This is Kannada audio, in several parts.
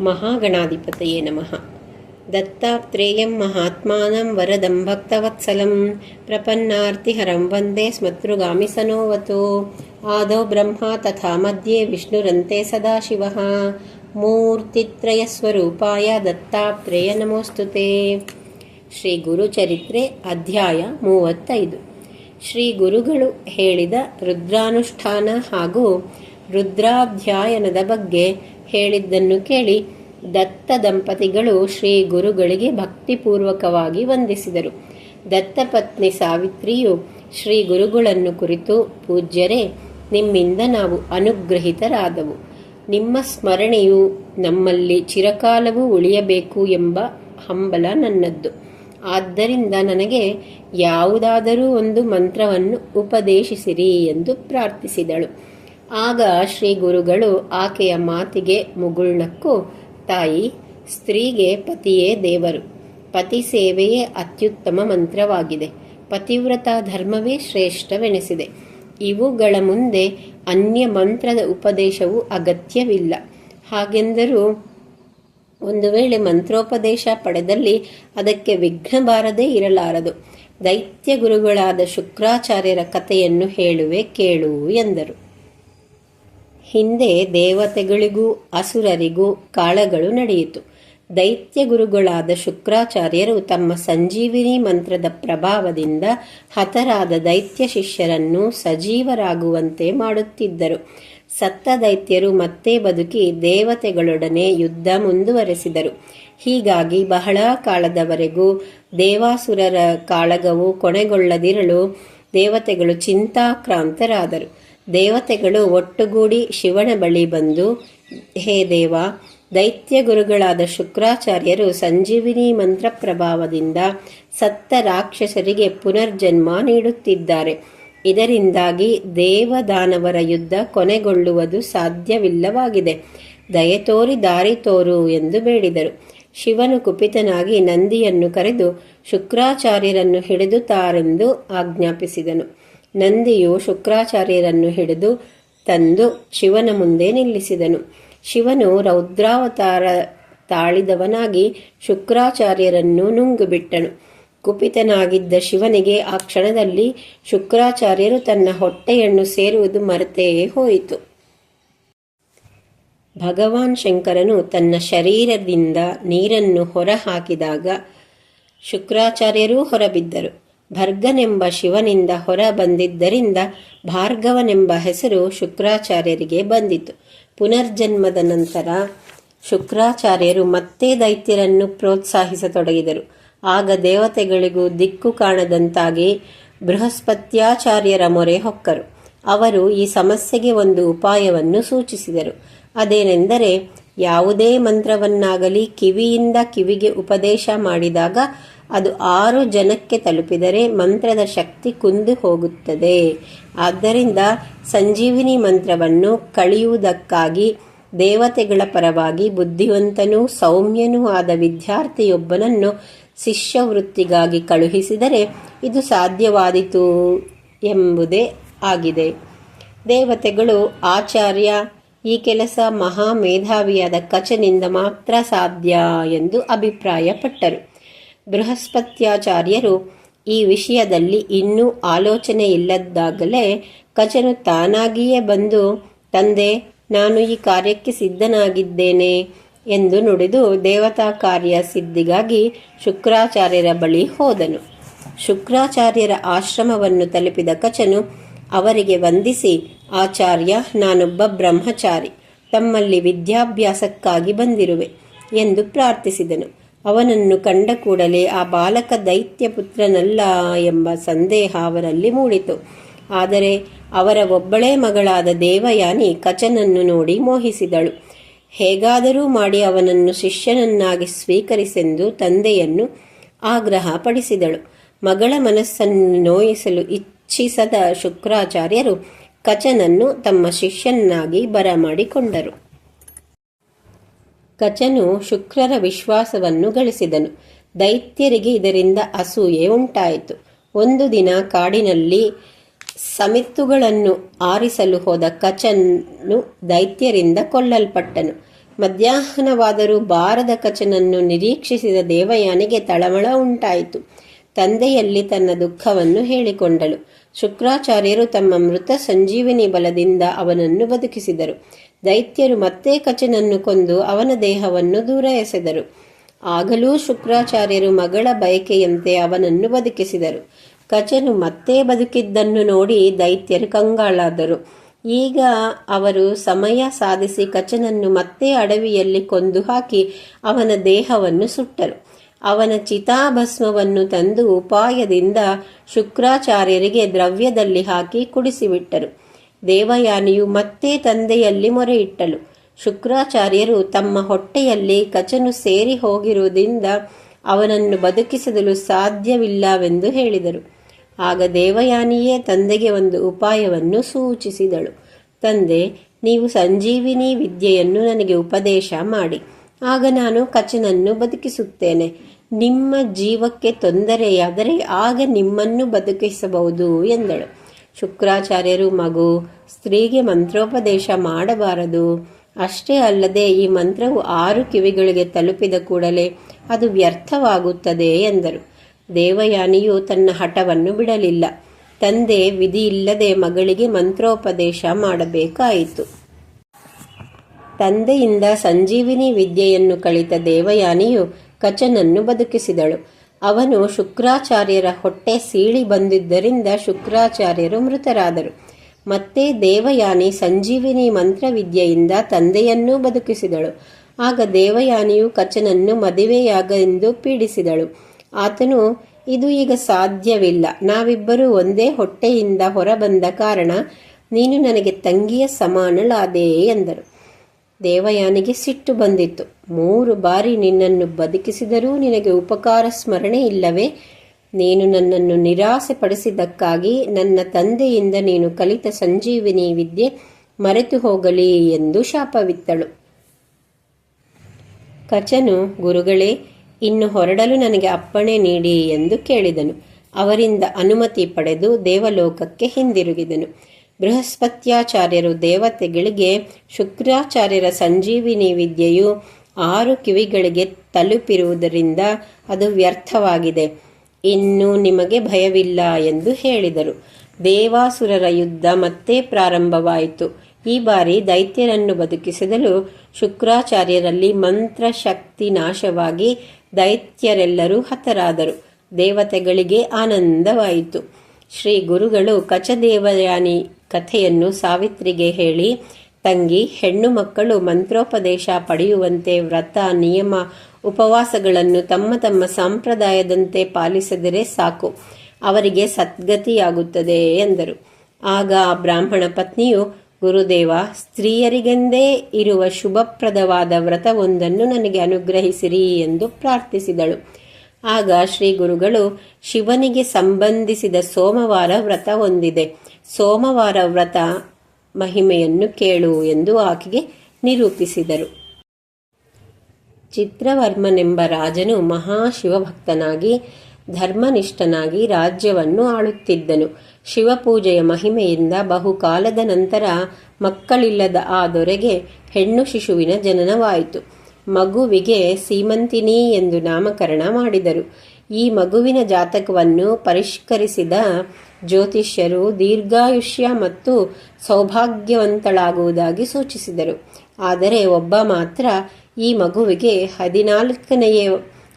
ಮಹಾಗಣಾಧಿಪತಯೇ ನಮಃ. ದತ್ತಾತ್ರೇಯಂ ಮಹಾತ್ಮಾನಂ ವರದಂ ಭಕ್ತವತ್ಸಲಂ ಪ್ರಪನ್ನಾರ್ತಿಹರಂ ವಂದೇ ಸ್ಮತೃಗಾಮಿ ಸನೋವತು. ಆದೌ ಬ್ರಹ್ಮ ತಥಾ ಮಧ್ಯೆ ವಿಷ್ಣುರಂತೆ ಸದಾಶಿವಃ. ಮೂರ್ತಿತ್ರಯಸ್ವರೂಪಾಯ ದತ್ತಾತ್ರೇಯ ನಮೋಸ್ತುತೆ. ಶ್ರೀ ಗುರುಚರಿತ್ರೆ ಅಧ್ಯಾಯ ಮೂವತ್ತೈದು. ಶ್ರೀ ಗುರುಗಳು ಹೇಳಿದ ರುದ್ರಾನುಷ್ಠಾನ ಹಾಗೂ ರುದ್ರಾಧ್ಯಾಯನದ ಬಗ್ಗೆ ಹೇಳಿದ್ದನ್ನು ಕೇಳಿ ದತ್ತ ದಂಪತಿಗಳು ಶ್ರೀ ಗುರುಗಳಿಗೆ ಭಕ್ತಿಪೂರ್ವಕವಾಗಿ ವಂದಿಸಿದರು. ದತ್ತಪತ್ನಿ ಸಾವಿತ್ರಿಯು ಶ್ರೀ ಗುರುಗಳನ್ನು ಕುರಿತು, ಪೂಜ್ಯರೇ, ನಿಮ್ಮಿಂದ ನಾವು ಅನುಗ್ರಹಿತರಾದವು. ನಿಮ್ಮ ಸ್ಮರಣೆಯು ನಮ್ಮಲ್ಲಿ ಚಿರಕಾಲವೂ ಉಳಿಯಬೇಕು ಎಂಬ ಹಂಬಲ ನನ್ನದ್ದು. ಆದ್ದರಿಂದ ನನಗೆ ಯಾವುದಾದರೂ ಒಂದು ಮಂತ್ರವನ್ನು ಉಪದೇಶಿಸಿರಿ ಎಂದು ಪ್ರಾರ್ಥಿಸಿದಳು. ಆಗ ಶ್ರೀ ಗುರುಗಳು ಆಕೆಯ ಮಾತಿಗೆ ಮುಗುಳ್ನಕ್ಕು, ತಾಯಿ, ಸ್ತ್ರೀಗೆ ಪತಿಯೇ ದೇವರು. ಪತಿ ಸೇವೆಯೇ ಅತ್ಯುತ್ತಮ ಮಂತ್ರವಾಗಿದೆ. ಪತಿವ್ರತ ಧರ್ಮವೇ ಶ್ರೇಷ್ಠವೆನಿಸಿದೆ. ಇವುಗಳ ಮುಂದೆ ಅನ್ಯ ಮಂತ್ರದ ಉಪದೇಶವು ಅಗತ್ಯವಿಲ್ಲ. ಹಾಗೆಂದರೂ ಒಂದು ವೇಳೆ ಮಂತ್ರೋಪದೇಶ ಪಡೆದಲ್ಲಿ ಅದಕ್ಕೆ ವಿಘ್ನ ಬಾರದೇ ಇರಲಾರದು. ದೈತ್ಯ ಗುರುಗಳಾದ ಶುಕ್ರಾಚಾರ್ಯರ ಕಥೆಯನ್ನು ಹೇಳುವೆ ಕೇಳು ಎಂದರು. ಹಿಂದೆ ದೇವತೆಗಳಿಗೂ, ಅಸುರರಿಗೂ ಕಾಳಗಳು ನಡೆಯಿತು. ದೈತ್ಯ ಗುರುಗಳಾದ ಶುಕ್ರಾಚಾರ್ಯರು ತಮ್ಮ ಸಂಜೀವಿನಿ ಮಂತ್ರದ ಪ್ರಭಾವದಿಂದ ಹತರಾದ ದೈತ್ಯ ಶಿಷ್ಯರನ್ನು ಸಜೀವರಾಗುವಂತೆ ಮಾಡುತ್ತಿದ್ದರು. ಸತ್ತ ದೈತ್ಯರು ಮತ್ತೆ ಬದುಕಿ ದೇವತೆಗಳೊಡನೆ ಯುದ್ಧ ಮುಂದುವರೆಸಿದರು. ಹೀಗಾಗಿ ಬಹಳ ಕಾಲದವರೆಗೂ ದೇವಾಸುರರ ಕಾಳಗವು ಕೊನೆಗೊಳ್ಳದಿರಲು ದೇವತೆಗಳು ಚಿಂತಾಕ್ರಾಂತರಾದರು. ದೇವತೆಗಳು ಒಟ್ಟುಗೂಡಿ ಶಿವನ ಬಳಿ ಬಂದು, ಹೇ ದೇವ, ದೈತ್ಯ ಗುರುಗಳಾದ ಶುಕ್ರಾಚಾರ್ಯರು ಸಂಜೀವಿನಿ ಮಂತ್ರ ಪ್ರಭಾವದಿಂದ ಸತ್ತ ರಾಕ್ಷಸರಿಗೆ ಪುನರ್ಜನ್ಮ ನೀಡುತ್ತಿದ್ದಾರೆ. ಇದರಿಂದಾಗಿ ದೇವದಾನವರ ಯುದ್ಧ ಕೊನೆಗೊಳ್ಳುವುದು ಸಾಧ್ಯವಿಲ್ಲವಾಗಿದೆ. ದಯತೋರಿ ದಾರಿ ತೋರು ಎಂದು ಬೇಡಿದರು. ಶಿವನು ಕುಪಿತನಾಗಿ ನಂದಿಯನ್ನು ಕರೆದು ಶುಕ್ರಾಚಾರ್ಯರನ್ನು ಹಿಡಿದು ತಾರೆಂದು ಆಜ್ಞಾಪಿಸಿದನು. ನಂದಿಯು ಶುಕ್ರಾಚಾರ್ಯರನ್ನು ಹಿಡಿದು ತಂದು ಶಿವನ ಮುಂದೆ ನಿಲ್ಲಿಸಿದನು. ಶಿವನು ರೌದ್ರಾವತಾರ ತಾಳಿದವನಾಗಿ ಶುಕ್ರಾಚಾರ್ಯರನ್ನು ನುಂಗುಬಿಟ್ಟನು. ಕುಪಿತನಾಗಿದ್ದ ಶಿವನಿಗೆ ಆ ಕ್ಷಣದಲ್ಲಿ ಶುಕ್ರಾಚಾರ್ಯರು ತನ್ನ ಹೊಟ್ಟೆಯನ್ನು ಸೇರುವುದು ಮರೆತೇ ಹೋಯಿತು. ಭಗವಾನ್ ಶಂಕರನು ತನ್ನ ಶರೀರದಿಂದ ನೀರನ್ನು ಹೊರಹಾಕಿದಾಗ ಶುಕ್ರಾಚಾರ್ಯರೂ ಹೊರಬಿದ್ದರು. ಭರ್ಗನೆಂಬ ಶಿವನಿಂದ ಹೊರ ಬಂದಿದ್ದರಿಂದ ಭಾರ್ಗವನೆಂಬ ಹೆಸರು ಶುಕ್ರಾಚಾರ್ಯರಿಗೆ ಬಂದಿತು. ಪುನರ್ಜನ್ಮದ ನಂತರ ಶುಕ್ರಾಚಾರ್ಯರು ಮತ್ತೆ ದೈತ್ಯರನ್ನು ಪ್ರೋತ್ಸಾಹಿಸತೊಡಗಿದರು. ಆಗ ದೇವತೆಗಳಿಗೂ ದಿಕ್ಕು ಕಾಣದಂತಾಗಿ ಬೃಹಸ್ಪತ್ಯಾಚಾರ್ಯರ ಮೊರೆ ಹೊಕ್ಕರು. ಅವರು ಈ ಸಮಸ್ಯೆಗೆ ಒಂದು ಉಪಾಯವನ್ನು ಸೂಚಿಸಿದರು. ಅದೇನೆಂದರೆ ಯಾವುದೇ ಮಂತ್ರವನ್ನಾಗಲಿ ಕಿವಿಯಿಂದ ಕಿವಿಗೆ ಉಪದೇಶ ಮಾಡಿದಾಗ ಅದು ಆರು ಜನಕ್ಕೆ ತಲುಪಿದರೆ ಮಂತ್ರದ ಶಕ್ತಿ ಕುಂದು ಹೋಗುತ್ತದೆ. ಆದ್ದರಿಂದ ಸಂಜೀವಿನಿ ಮಂತ್ರವನ್ನು ಕಳೆಯುವುದಕ್ಕಾಗಿ ದೇವತೆಗಳ ಪರವಾಗಿ ಬುದ್ಧಿವಂತನೂ ಸೌಮ್ಯನೂ ಆದ ವಿದ್ಯಾರ್ಥಿಯೊಬ್ಬನನ್ನು ಶಿಷ್ಯವೃತ್ತಿಗಾಗಿ ಕಳುಹಿಸಿದರೆ ಇದು ಸಾಧ್ಯವಾದಿತು ಎಂಬುದೇ ಆಗಿದೆ. ದೇವತೆಗಳು ಆಚಾರ್ಯ ಈ ಕೆಲಸ ಮಹಾ ಮೇಧಾವಿಯಾದ ಕಚನಿಂದ ಮಾತ್ರ ಸಾಧ್ಯ ಎಂದು ಅಭಿಪ್ರಾಯಪಟ್ಟರು. ಬೃಹಸ್ಪತ್ಯಾಚಾರ್ಯರು ಈ ವಿಷಯದಲ್ಲಿ ಇನ್ನೂ ಆಲೋಚನೆ ಇಲ್ಲದಾಗಲೇ ಕಚನು ತಾನಾಗಿಯೇ ಬಂದು, ತಂದೆ, ನಾನು ಈ ಕಾರ್ಯಕ್ಕೆ ಸಿದ್ಧನಾಗಿದ್ದೇನೆ ಎಂದು ನುಡಿದು ದೇವತಾ ಕಾರ್ಯ ಸಿದ್ಧಿಗಾಗಿ ಶುಕ್ರಾಚಾರ್ಯರ ಬಳಿ ಹೋದನು. ಶುಕ್ರಾಚಾರ್ಯರ ಆಶ್ರಮವನ್ನು ತಲುಪಿದ ಕಚನು ಅವರಿಗೆ ವಂದಿಸಿ ಆಚಾರ್ಯ, ನಾನೊಬ್ಬ ಬ್ರಹ್ಮಚಾರಿ, ತಮ್ಮಲ್ಲಿ ವಿದ್ಯಾಭ್ಯಾಸಕ್ಕಾಗಿ ಬಂದಿರುವೆ ಎಂದು ಪ್ರಾರ್ಥಿಸಿದನು. ಅವನನ್ನು ಕಂಡ ಕೂಡಲೇ ಆ ಬಾಲಕ ದೈತ್ಯ ಪುತ್ರನಲ್ಲ ಎಂಬ ಸಂದೇಹ ಅವರಲ್ಲಿ ಮೂಡಿತು. ಆದರೆ ಅವರ ಒಬ್ಬಳೇ ಮಗಳಾದ ದೇವಯಾನಿ ಕಚನನ್ನು ನೋಡಿ ಮೋಹಿಸಿದಳು. ಹೇಗಾದರೂ ಮಾಡಿ ಅವನನ್ನು ಶಿಷ್ಯನನ್ನಾಗಿ ಸ್ವೀಕರಿಸೆಂದು ತಂದೆಯನ್ನು ಆಗ್ರಹ ಪಡಿಸಿದಳು ಮಗಳ ಮನಸ್ಸನ್ನು ನೋಯಿಸಲು ಇಚ್ಛಿಸದ ಶುಕ್ರಾಚಾರ್ಯರು ಕಚನನ್ನು ತಮ್ಮ ಶಿಷ್ಯನ್ನಾಗಿ ಬರಮಾಡಿಕೊಂಡರು. ಕಚನು ಶುಕ್ರರ ವಿಶ್ವಾಸವನ್ನು ಗಳಿಸಿದನು. ದೈತ್ಯರಿಗೆ ಇದರಿಂದ ಅಸೂಯೆ ಉಂಟಾಯಿತು. ಒಂದು ದಿನ ಕಾಡಿನಲ್ಲಿ ಸಮಿತ್ತುಗಳನ್ನು ಆರಿಸಲು ಹೋದ ಕಚನ್ನು ದೈತ್ಯರಿಂದ ಕೊಲ್ಲಲ್ಪಟ್ಟನು. ಮಧ್ಯಾಹ್ನವಾದರೂ ಬಾರದ ಕಚನನ್ನು ನಿರೀಕ್ಷಿಸಿದ ದೇವಯಾನಿಗೆ ತಳಮಳ ಉಂಟಾಯಿತು. ತಂದೆಯಲ್ಲಿ ತನ್ನ ದುಃಖವನ್ನು ಹೇಳಿಕೊಂಡಳು. ಶುಕ್ರಾಚಾರ್ಯರು ತಮ್ಮ ಮೃತ ಸಂಜೀವಿನಿ ಬಲದಿಂದ ಅವನನ್ನು ಬದುಕಿಸಿದರು. ದೈತ್ಯರು ಮತ್ತೆ ಕಚನನ್ನು ಕೊಂದು ಅವನ ದೇಹವನ್ನು ದೂರ ಎಸೆದರು ಆಗಲೂ ಶುಕ್ರಾಚಾರ್ಯರು ಮಗಳ ಬಯಕೆಯಂತೆ ಅವನನ್ನು ಬದುಕಿಸಿದರು. ಕಚನು ಮತ್ತೆ ಬದುಕಿದ್ದನ್ನು ನೋಡಿ ದೈತ್ಯರು ಕಂಗಾಳಾದರು. ಈಗ ಅವರು ಸಮಯ ಸಾಧಿಸಿ ಕಚನನ್ನು ಮತ್ತೆ ಅಡವಿಯಲ್ಲಿ ಕೊಂದು ಹಾಕಿ ಅವನ ದೇಹವನ್ನು ಸುಟ್ಟರು. ಅವನ ಚಿತಾಭಸ್ಮವನ್ನು ತಂದು ಉಪಾಯದಿಂದ ಶುಕ್ರಾಚಾರ್ಯರಿಗೆ ದ್ರವ್ಯದಲ್ಲಿ ಹಾಕಿ ಕುಡಿಸಿಬಿಟ್ಟರು. ದೇವಯಾನಿಯು ಮತ್ತೆ ತಂದೆಯಲ್ಲಿ ಮೊರೆಯಿಟ್ಟಳು. ಶುಕ್ರಾಚಾರ್ಯರು ತಮ್ಮ ಹೊಟ್ಟೆಯಲ್ಲಿ ಕಚನು ಸೇರಿ ಹೋಗಿರುವುದರಿಂದ ಅವನನ್ನು ಬದುಕಿಸಲು ಸಾಧ್ಯವಿಲ್ಲವೆಂದು ಹೇಳಿದರು. ಆಗ ದೇವಯಾನಿಯೇ ತಂದೆಗೆ ಒಂದು ಉಪಾಯವನ್ನು ಸೂಚಿಸಿದಳು. ತಂದೆ, ನೀವು ಸಂಜೀವಿನಿ ವಿದ್ಯೆಯನ್ನು ನನಗೆ ಉಪದೇಶ ಮಾಡಿ. ಆಗ ನಾನು ಕಚನನ್ನು ಬದುಕಿಸುತ್ತೇನೆ. ನಿಮ್ಮ ಜೀವಕ್ಕೆ ತೊಂದರೆಯಾದರೆ ಆಗ ನಿಮ್ಮನ್ನು ಬದುಕಿಸಬಹುದು ಎಂದಳು. ಶುಕ್ರಾಚಾರ್ಯರು, ಮಗು, ಸ್ತ್ರೀಗೆ ಮಂತ್ರೋಪದೇಶ ಮಾಡಬಾರದು. ಅಷ್ಟೇ ಅಲ್ಲದೆ ಈ ಮಂತ್ರವು ಆರು ಕಿವಿಗಳಿಗೆ ತಲುಪಿದ ಕೂಡಲೇ ಅದು ವ್ಯರ್ಥವಾಗುತ್ತದೆ ಎಂದರು. ದೇವಯಾನಿಯು ತನ್ನ ಹಠವನ್ನು ಬಿಡಲಿಲ್ಲ. ತಂದೆ, ವಿಧಿಯಿಲ್ಲದೆ ಮಗಳಿಗೆ ಮಂತ್ರೋಪದೇಶ ಮಾಡಬೇಕಾಯಿತು. ತಂದೆಯಿಂದ ಸಂಜೀವಿನಿ ವಿದ್ಯೆಯನ್ನು ಕಳಿತ ದೇವಯಾನಿಯು ಕಚನನ್ನು ಬದುಕಿಸಿದಳು. ಅವನು ಶುಕ್ರಾಚಾರ್ಯರ ಹೊಟ್ಟೆ ಸೀಳಿ ಬಂದಿದ್ದರಿಂದ ಶುಕ್ರಾಚಾರ್ಯರು ಮೃತರಾದರು. ಮತ್ತೆ ದೇವಯಾನಿ ಸಂಜೀವಿನಿ ಮಂತ್ರವಿದ್ಯೆಯಿಂದ ತಂದೆಯನ್ನೂ ಬದುಕಿಸಿದಳು. ಆಗ ದೇವಯಾನಿಯು ಕಚನನ್ನು ಮದುವೆಯಾಗ ಎಂದು ಪೀಡಿಸಿದಳು. ಆತನು, ಇದು ಈಗ ಸಾಧ್ಯವಿಲ್ಲ. ನಾವಿಬ್ಬರೂ ಒಂದೇ ಹೊಟ್ಟೆಯಿಂದ ಹೊರಬಂದ ಕಾರಣ ನೀನು ನನಗೆ ತಂಗಿಯ ಸಮಾನಳಾದೆ ಎಂದರು. ದೇವಯಾನಿಗೆ ಸಿಟ್ಟು ಬಂದಿತ್ತು. ಮೂರು ಬಾರಿ ನಿನ್ನನ್ನು ಬದುಕಿಸಿದರೂ ನಿನಗೆ ಉಪಕಾರ ಸ್ಮರಣೆ ಇಲ್ಲವೇ? ನೀನು ನನ್ನನ್ನು ನಿರಾಸೆ ಪಡಿಸಿದ್ದಕ್ಕಾಗಿ ನನ್ನ ತಂದೆಯಿಂದ ನೀನು ಕಲಿತ ಸಂಜೀವಿನಿ ವಿದ್ಯೆ ಮರೆತು ಹೋಗಲಿ ಎಂದು ಶಾಪವಿತ್ತಳು. ಕಚನು, ಗುರುಗಳೇ, ಇನ್ನು ಹೊರಡಲು ನನಗೆ ಅಪ್ಪಣೆ ನೀಡಿ ಎಂದು ಕೇಳಿದನು. ಅವರಿಂದ ಅನುಮತಿ ಪಡೆದು ದೇವಲೋಕಕ್ಕೆ ಹಿಂದಿರುಗಿದನು. ಬೃಹಸ್ಪತ್ಯಾಚಾರ್ಯರು ದೇವತೆಗಳಿಗೆ, ಶುಕ್ರಾಚಾರ್ಯರ ಸಂಜೀವಿನಿ ವಿದ್ಯೆಯು ಆರು ಕಿವಿಗಳಿಗೆ ತಲುಪಿರುವುದರಿಂದ ಅದು ವ್ಯರ್ಥವಾಗಿದೆ. ಇನ್ನು ನಿಮಗೆ ಭಯವಿಲ್ಲ ಎಂದು ಹೇಳಿದರು. ದೇವಾಸುರರ ಯುದ್ಧ ಮತ್ತೆ ಪ್ರಾರಂಭವಾಯಿತು. ಈ ಬಾರಿ ದೈತ್ಯರನ್ನು ಬದುಕಿಸಿದಲು ಶುಕ್ರಾಚಾರ್ಯರಲ್ಲಿ ಮಂತ್ರ ಶಕ್ತಿ ನಾಶವಾಗಿ ದೈತ್ಯರೆಲ್ಲರೂ ಹತರಾದರು. ದೇವತೆಗಳಿಗೆ ಆನಂದವಾಯಿತು. ಶ್ರೀ ಗುರುಗಳು ಕಚದೇವಯಾನಿ ಕಥೆಯನ್ನು ಸಾವಿತ್ರಿಗೆ ಹೇಳಿ, ತಂಗಿ, ಹೆಣ್ಣು ಮಕ್ಕಳು ಮಂತ್ರೋಪದೇಶ ಪಡೆಯುವಂತೆ ವ್ರತ, ನಿಯಮ, ಉಪವಾಸಗಳನ್ನು ತಮ್ಮ ತಮ್ಮ ಸಂಪ್ರದಾಯದಂತೆ ಪಾಲಿಸಿದರೆ ಸಾಕು. ಅವರಿಗೆ ಸದ್ಗತಿಯಾಗುತ್ತದೆ ಎಂದರು. ಆಗ ಬ್ರಾಹ್ಮಣ ಪತ್ನಿಯು, ಗುರುದೇವ, ಸ್ತ್ರೀಯರಿಗೆಂದೇ ಇರುವ ಶುಭಪ್ರದವಾದ ವ್ರತವೊಂದನ್ನು ನನಗೆ ಅನುಗ್ರಹಿಸಿರಿ ಎಂದು ಪ್ರಾರ್ಥಿಸಿದಳು. ಆಗ ಶ್ರೀ ಗುರುಗಳು, ಶಿವನಿಗೆ ಸಂಬಂಧಿಸಿದ ಸೋಮವಾರ ವ್ರತ ಹೊಂದಿದೆ. ಸೋಮವಾರ ವ್ರತ ಮಹಿಮೆಯನ್ನು ಕೇಳು ಎಂದು ಆಕೆಗೆ ನಿರೂಪಿಸಿದರು. ಚಿತ್ರವರ್ಮನೆಂಬ ರಾಜನು ಮಹಾಶಿವಭಕ್ತನಾಗಿ, ಧರ್ಮನಿಷ್ಠನಾಗಿ ರಾಜ್ಯವನ್ನು ಆಳುತ್ತಿದ್ದನು. ಶಿವಪೂಜೆಯ ಮಹಿಮೆಯಿಂದ ಬಹುಕಾಲದ ನಂತರ ಮಕ್ಕಳಿಲ್ಲದ ಆ ದೊರೆಗೆ ಹೆಣ್ಣು ಶಿಶುವಿನ ಜನನವಾಯಿತು. ಮಗುವಿಗೆ ಸೀಮಂತಿನಿ ಎಂದು ನಾಮಕರಣ ಮಾಡಿದರು. ಈ ಮಗುವಿನ ಜಾತಕವನ್ನು ಪರಿಷ್ಕರಿಸಿದ ಜ್ಯೋತಿಷ್ಯರು ದೀರ್ಘಾಯುಷ್ಯ ಮತ್ತು ಸೌಭಾಗ್ಯವಂತಳಾಗುವುದಾಗಿ ಸೂಚಿಸಿದರು. ಆದರೆ ಒಬ್ಬ ಮಾತ್ರ ಈ ಮಗುವಿಗೆ ಹದಿನಾಲ್ಕನೆಯ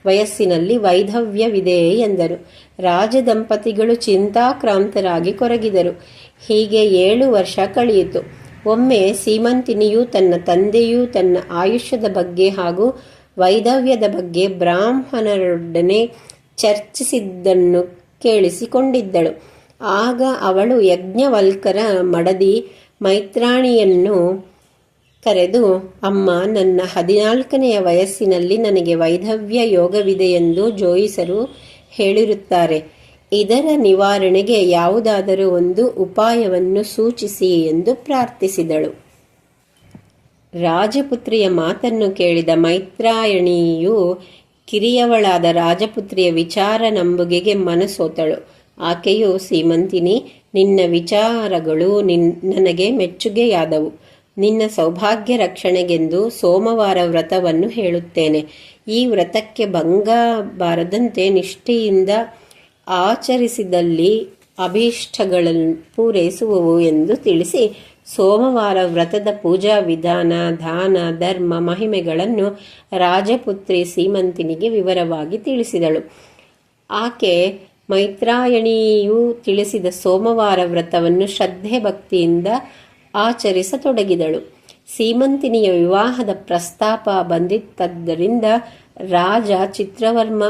ವಯಸ್ಸಿನಲ್ಲಿ ವೈಧವ್ಯವಿದೆ ಎಂದರು. ರಾಜದಂಪತಿಗಳು ಚಿಂತಾಕ್ರಾಂತರಾಗಿ ಕೊರಗಿದರು. ಹೀಗೆ ಏಳು ವರ್ಷ ಕಳೆಯಿತು. ಒಮ್ಮೆ ಸೀಮಂತಿನಿಯು ತನ್ನ ತಂದೆಯು ತನ್ನ ಆಯುಷ್ಯದ ಬಗ್ಗೆ ಹಾಗೂ ವೈಧವ್ಯದ ಬಗ್ಗೆ ಬ್ರಾಹ್ಮಣರೊಡನೆ ಚರ್ಚಿಸಿದ್ದನ್ನು ಕೇಳಿಸಿಕೊಂಡಿದ್ದಳು. ಆಗ ಅವಳು ಯಜ್ಞವಲ್ಕರ ಮಡದಿ ಮೈತ್ರಾಣಿಯನ್ನು ಕರೆದು, ಅಮ್ಮ, ನನ್ನ ಹದಿನಾಲ್ಕನೆಯ ವಯಸ್ಸಿನಲ್ಲಿ ನನಗೆ ವೈಧವ್ಯ ಯೋಗವಿದೆಯೆಂದು ಜೋಯಿಸರು ಹೇಳಿರುತ್ತಾರೆ. ಇದರ ನಿವಾರಣೆಗೆ ಯಾವುದಾದರೂ ಒಂದು ಉಪಾಯವನ್ನು ಸೂಚಿಸಿ ಎಂದು ಪ್ರಾರ್ಥಿಸಿದಳು. ರಾಜಪುತ್ರಿಯ ಮಾತನ್ನು ಕೇಳಿದ ಮೈತ್ರಾಯಣಿಯು ಕಿರಿಯವಳಾದ ರಾಜಪುತ್ರಿಯ ವಿಚಾರ ನಂಬುಗೆಗೆ ಮನಸೋತಳು. ಆಕೆಯು, ಸೀಮಂತಿನಿ, ನಿನ್ನ ವಿಚಾರಗಳು ನಿನ್, ನನಗೆ ಮೆಚ್ಚುಗೆಯಾದವು. ನಿನ್ನ ಸೌಭಾಗ್ಯ ರಕ್ಷಣೆಗೆಂದು ಸೋಮವಾರ ವ್ರತವನ್ನು ಹೇಳುತ್ತೇನೆ. ಈ ವ್ರತಕ್ಕೆ ಭಂಗ ಬಾರದಂತೆ ನಿಷ್ಠೆಯಿಂದ ಆಚರಿಸಿದಲ್ಲಿ ಅಭೀಷ್ಟಗಳನ್ನು ಪೂರೈಸುವವು ಎಂದು ತಿಳಿಸಿ ಸೋಮವಾರ ವ್ರತದ ಪೂಜಾ ವಿಧಾನ, ದಾನ, ಧರ್ಮ, ಮಹಿಮೆಗಳನ್ನು ರಾಜಪುತ್ರಿ ಸೀಮಂತಿನಿಗೆ ವಿವರವಾಗಿ ತಿಳಿಸಿದಳು. ಆಕೆ ಮೈತ್ರಾಯಣಿಯು ತಿಳಿಸಿದ ಸೋಮವಾರ ವ್ರತವನ್ನು ಶ್ರದ್ಧೆ ಭಕ್ತಿಯಿಂದ ಆಚರಿಸತೊಡಗಿದಳು. ಸೀಮಂತಿನಿಯ ವಿವಾಹದ ಪ್ರಸ್ತಾಪ ಬಂದಿತ್ತದ್ದರಿಂದ ರಾಜ ಚಿತ್ರವರ್ಮ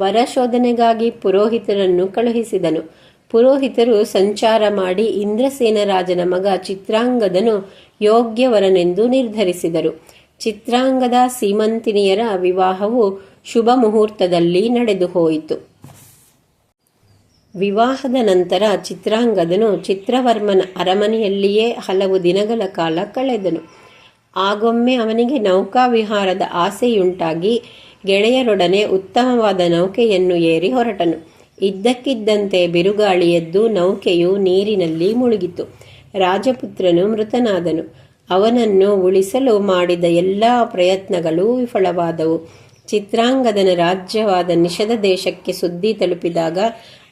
ವರಶೋಧನೆಗಾಗಿ ಪುರೋಹಿತರನ್ನು ಕಳುಹಿಸಿದನು. ಪುರೋಹಿತರು ಸಂಚಾರ ಮಾಡಿ ಇಂದ್ರಸೇನ ರಾಜನ ಮಗ ಚಿತ್ರಾಂಗದನು ಯೋಗ್ಯವರನೆಂದು ನಿರ್ಧರಿಸಿದರು. ಚಿತ್ರಾಂಗದ ಸೀಮಂತಿನಿಯರ ವಿವಾಹವು ಶುಭ ಮುಹೂರ್ತದಲ್ಲಿ ನಡೆದು ಹೋಯಿತು. ವಿವಾಹದ ನಂತರ ಚಿತ್ರಾಂಗದನು ಚಿತ್ರವರ್ಮನ ಅರಮನೆಯಲ್ಲಿಯೇ ಹಲವು ದಿನಗಳ ಕಾಲ ಕಳೆದನು. ಆಗೊಮ್ಮೆ ಅವನಿಗೆ ನೌಕಾ ವಿಹಾರದ ಆಸೆಯುಂಟಾಗಿ ಗೆಳೆಯರೊಡನೆ ಉತ್ತಮವಾದ ನೌಕೆಯನ್ನು ಏರಿ ಹೊರಟನು. ಇದ್ದಕ್ಕಿದ್ದಂತೆ ಬಿರುಗಾಳಿ ಎದ್ದು ನೌಕೆಯು ನೀರಿನಲ್ಲಿ ಮುಳುಗಿತು. ರಾಜಪುತ್ರನು ಮೃತನಾದನು. ಅವನನ್ನು ಉಳಿಸಲು ಮಾಡಿದ ಎಲ್ಲ ಪ್ರಯತ್ನಗಳು ವಿಫಲವಾದವು. ಚಿತ್ರಾಂಗದನ ರಾಜ್ಯವಾದ ನಿಷದ ದೇಶಕ್ಕೆ ಸುದ್ದಿ ತಲುಪಿದಾಗ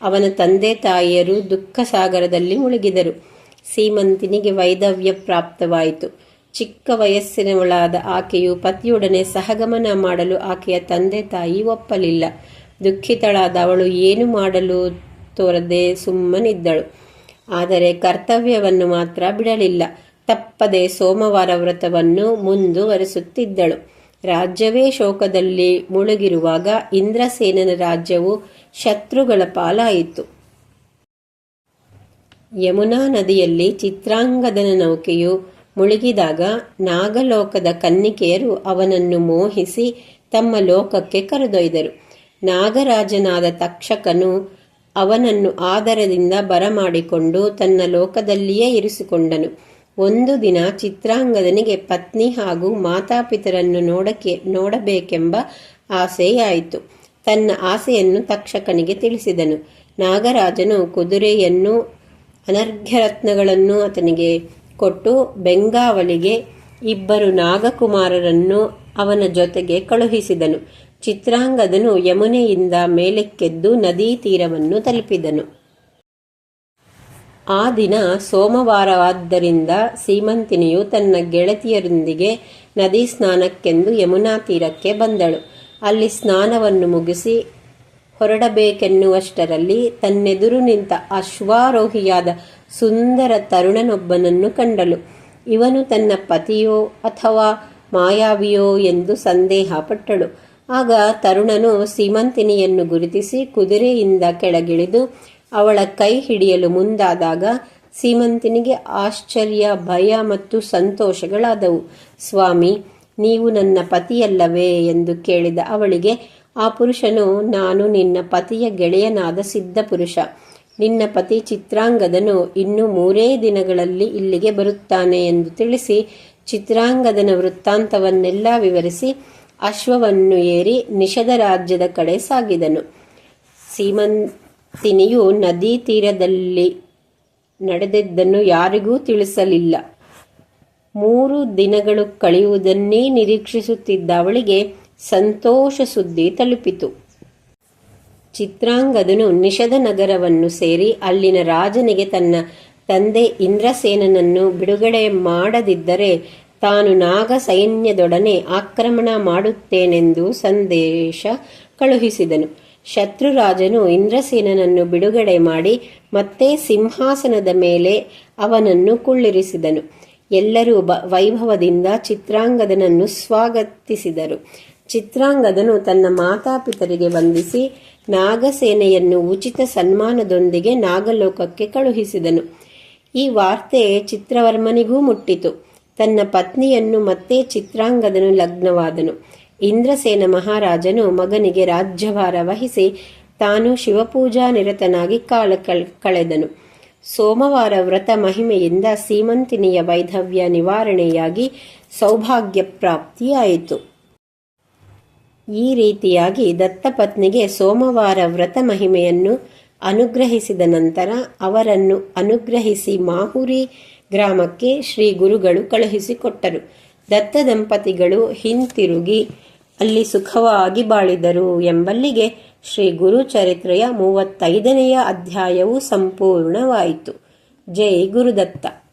ಅವನ ತಂದೆ ತಾಯಿಯರು ದುಃಖ ಸಾಗರದಲ್ಲಿ ಮುಳುಗಿದರು. ಸೀಮಂತಿನಿಗೆ ವೈದವ್ಯ ಪ್ರಾಪ್ತವಾಯಿತು. ಚಿಕ್ಕ ವಯಸ್ಸಿನವಳಾದ ಆಕೆಯು ಪತಿಯೊಡನೆ ಸಹಗಮನ ಮಾಡಲು ಆಕೆಯ ತಂದೆ ತಾಯಿ ಒಪ್ಪಲಿಲ್ಲ. ದುಃಖಿತಳಾದ ಅವಳು ಏನು ಮಾಡಲು ತೋರದೆ ಸುಮ್ಮನಿದ್ದಳು. ಆದರೆ ಕರ್ತವ್ಯವನ್ನು ಮಾತ್ರ ಬಿಡಲಿಲ್ಲ. ತಪ್ಪದೆ ಸೋಮವಾರ ವ್ರತವನ್ನು ಮುಂದುವರೆಸುತ್ತಿದ್ದಳು. ರಾಜ್ಯವೇ ಶೋಕದಲ್ಲಿ ಮುಳುಗಿರುವಾಗ ಇಂದ್ರಸೇನನ ರಾಜ್ಯವು ಶತ್ರುಗಳ ಪಾಲಾಯಿತು. ಯಮುನಾ ನದಿಯಲ್ಲಿ ಚಿತ್ರಾಂಗದನ ನೌಕೆಯು ಮುಳುಗಿದಾಗ ನಾಗಲೋಕದ ಕನ್ನಿಕೆಯರು ಅವನನ್ನು ಮೋಹಿಸಿ ತಮ್ಮ ಲೋಕಕ್ಕೆ ಕರೆದೊಯ್ದರು. ನಾಗರಾಜನಾದ ತಕ್ಷಕನು ಅವನನ್ನು ಆದರದಿಂದ ಬರಮಾಡಿಕೊಂಡು ತನ್ನ ಲೋಕದಲ್ಲಿಯೇ ಇರಿಸಿಕೊಂಡನು. ಒಂದು ದಿನ ಚಿತ್ರಾಂಗದನಿಗೆ ಪತ್ನಿ ಹಾಗೂ ಮಾತಾಪಿತರನ್ನು ನೋಡಕ್ಕೆ ನೋಡಬೇಕೆಂಬ ಆಸೆಯಾಯಿತು. ತನ್ನ ಆಸೆಯನ್ನು ತಕ್ಷಕನಿಗೆ ತಿಳಿಸಿದನು. ನಾಗರಾಜನು ಕುದುರೆಯನ್ನು, ಅನರ್ಘ್ಯರತ್ನಗಳನ್ನು ಆತನಿಗೆ ಕೊಟ್ಟು ಬೆಂಗಾವಲಿಗೆ ಇಬ್ಬರು ನಾಗಕುಮಾರರನ್ನು ಅವನ ಜೊತೆಗೆ ಕಳುಹಿಸಿದನು. ಚಿತ್ರಾಂಗದನು ಯಮುನೆಯಿಂದ ಮೇಲಕ್ಕೆದ್ದು ನದೀ ತೀರವನ್ನು ತಲುಪಿದನು. ಆ ದಿನ ಸೋಮವಾರವಾದ್ದರಿಂದ ಸೀಮಂತಿನಿಯು ತನ್ನ ಗೆಳತಿಯರೊಂದಿಗೆ ನದಿ ಸ್ನಾನಕ್ಕೆಂದು ಯಮುನಾ ತೀರಕ್ಕೆ ಬಂದಳು. ಅಲ್ಲಿ ಸ್ನಾನವನ್ನು ಮುಗಿಸಿ ಹೊರಡಬೇಕೆನ್ನುವಷ್ಟರಲ್ಲಿ ತನ್ನೆದುರು ನಿಂತ ಅಶ್ವಾರೋಹಿಯಾದ ಸುಂದರ ತರುಣನೊಬ್ಬನನ್ನು ಕಂಡಳು. ಇವನು ತನ್ನ ಪತಿಯೋ ಅಥವಾ ಮಾಯಾವಿಯೋ ಎಂದು ಸಂದೇಹ ಪಟ್ಟಳು ಆಗ ತರುಣನು ಸೀಮಂತಿನಿಯನ್ನು ಗುರುತಿಸಿ ಕುದುರೆಯಿಂದ ಕೆಳಗಿಳಿದು ಅವಳ ಕೈ ಹಿಡಿಯಲು ಮುಂದಾದಾಗ ಸೀಮಂತಿನಿಗೆ ಆಶ್ಚರ್ಯ, ಭಯ ಮತ್ತು ಸಂತೋಷಗಳಾದವು. ಸ್ವಾಮಿ, ನೀವು ನನ್ನ ಪತಿಯಲ್ಲವೇ? ಎಂದು ಕೇಳಿದ ಅವಳಿಗೆ, ಆ ಪುರುಷನು ನಾನು ನಿನ್ನ ಪತಿಯ ಗೆಳೆಯನಾದ ಸಿದ್ಧ ಪುರುಷ ನಿನ್ನ ಪತಿ ಚಿತ್ರಾಂಗದನು ಇನ್ನು ಮೂರೇ ದಿನಗಳಲ್ಲಿ ಇಲ್ಲಿಗೆ ಬರುತ್ತಾನೆ ಎಂದು ತಿಳಿಸಿ ಚಿತ್ರಾಂಗದನ ವೃತ್ತಾಂತವನ್ನೆಲ್ಲ ವಿವರಿಸಿ ಅಶ್ವವನ್ನು ಏರಿ ನಿಷದ ರಾಜ್ಯದ ಕಡೆ ಸಾಗಿದನು. ಸೀಮಂತಿನಿಯು ನದಿ ತೀರದಲ್ಲಿ ನಡೆದಿದ್ದನ್ನು ಯಾರಿಗೂ ತಿಳಿಸಲಿಲ್ಲ. ಮೂರು ದಿನಗಳು ಕಳೆಯುವುದನ್ನೇ ನಿರೀಕ್ಷಿಸುತ್ತಿದ್ದ ಅವಳಿಗೆ ಸಂತೋಷ ಸುದ್ದಿ ತಲುಪಿತು. ಚಿತ್ರಾಂಗದನು ನಿಷದ ನಗರವನ್ನು ಸೇರಿ ಅಲ್ಲಿನ ರಾಜನಿಗೆ ತನ್ನ ತಂದೆ ಇಂದ್ರಸೇನನನ್ನು ಬಿಡುಗಡೆ ಮಾಡದಿದ್ದರೆ ತಾನು ನಾಗ ಸೈನ್ಯದೊಡನೆ ಆಕ್ರಮಣ ಮಾಡುತ್ತೇನೆಂದು ಸಂದೇಶ ಕಳುಹಿಸಿದನು. ಶತ್ರುರಾಜನು ಇಂದ್ರಸೇನನನ್ನು ಬಿಡುಗಡೆ ಮಾಡಿ ಮತ್ತೆ ಸಿಂಹಾಸನದ ಮೇಲೆ ಅವನನ್ನು ಕುಳ್ಳಿರಿಸಿದನು. ಎಲ್ಲರೂ ವೈಭವದಿಂದ ಚಿತ್ರಾಂಗದನನ್ನು ಸ್ವಾಗತಿಸಿದರು. ಚಿತ್ರಾಂಗದನು ತನ್ನ ಮಾತಾಪಿತರಿಗೆ ವಂದಿಸಿ ನಾಗಸೇನೆಯನ್ನು ಉಚಿತ ಸನ್ಮಾನದೊಂದಿಗೆ ನಾಗಲೋಕಕ್ಕೆ ಕಳುಹಿಸಿದನು. ಈ ವಾರ್ತೆ ಚಿತ್ರವರ್ಮನಿಗೂ ಮುಟ್ಟಿತು. ತನ್ನ ಪತ್ನಿಯನ್ನು ಮತ್ತೆ ಚಿತ್ರಾಂಗದನು ಲಗ್ನವಾದನು. ಇಂದ್ರಸೇನ ಮಹಾರಾಜನು ಮಗನಿಗೆ ರಾಜ್ಯಭಾರ ವಹಿಸಿ ತಾನು ಶಿವಪೂಜಾ ನಿರತನಾಗಿ ಕಾಲ ಕಳೆದನು. ಸೋಮವಾರ ವ್ರತ ಮಹಿಮೆಯಿಂದ ಸೀಮಂತಿನಿಯ ವೈಧವ್ಯ ನಿವಾರಣೆಯಾಗಿ ಸೌಭಾಗ್ಯ ಪ್ರಾಪ್ತಿಯಾಯಿತು. ಈ ರೀತಿಯಾಗಿ ದತ್ತಪತ್ನಿಗೆ ಸೋಮವಾರ ವ್ರತ ಮಹಿಮೆಯನ್ನು ಅನುಗ್ರಹಿಸಿದ ನಂತರ ಅವರನ್ನು ಅನುಗ್ರಹಿಸಿ ಮಾಹುರಿ ಗ್ರಾಮಕ್ಕೆ ಶ್ರೀ ಗುರುಗಳು ಕಳುಹಿಸಿಕೊಟ್ಟರು ದತ್ತ ದಂಪತಿಗಳು ಹಿಂತಿರುಗಿ ಅಲ್ಲಿ ಸುಖವಾಗಿ ಬಾಳಿದರು ಎಂಬಲ್ಲಿಗೆ ಶ್ರೀ ಗುರು ಚರಿತ್ರೆಯ ಮೂವತ್ತೈದನೆಯ ಅಧ್ಯಾಯವು ಸಂಪೂರ್ಣವಾಯಿತು. ಜೈ ಗುರುದತ್ತ.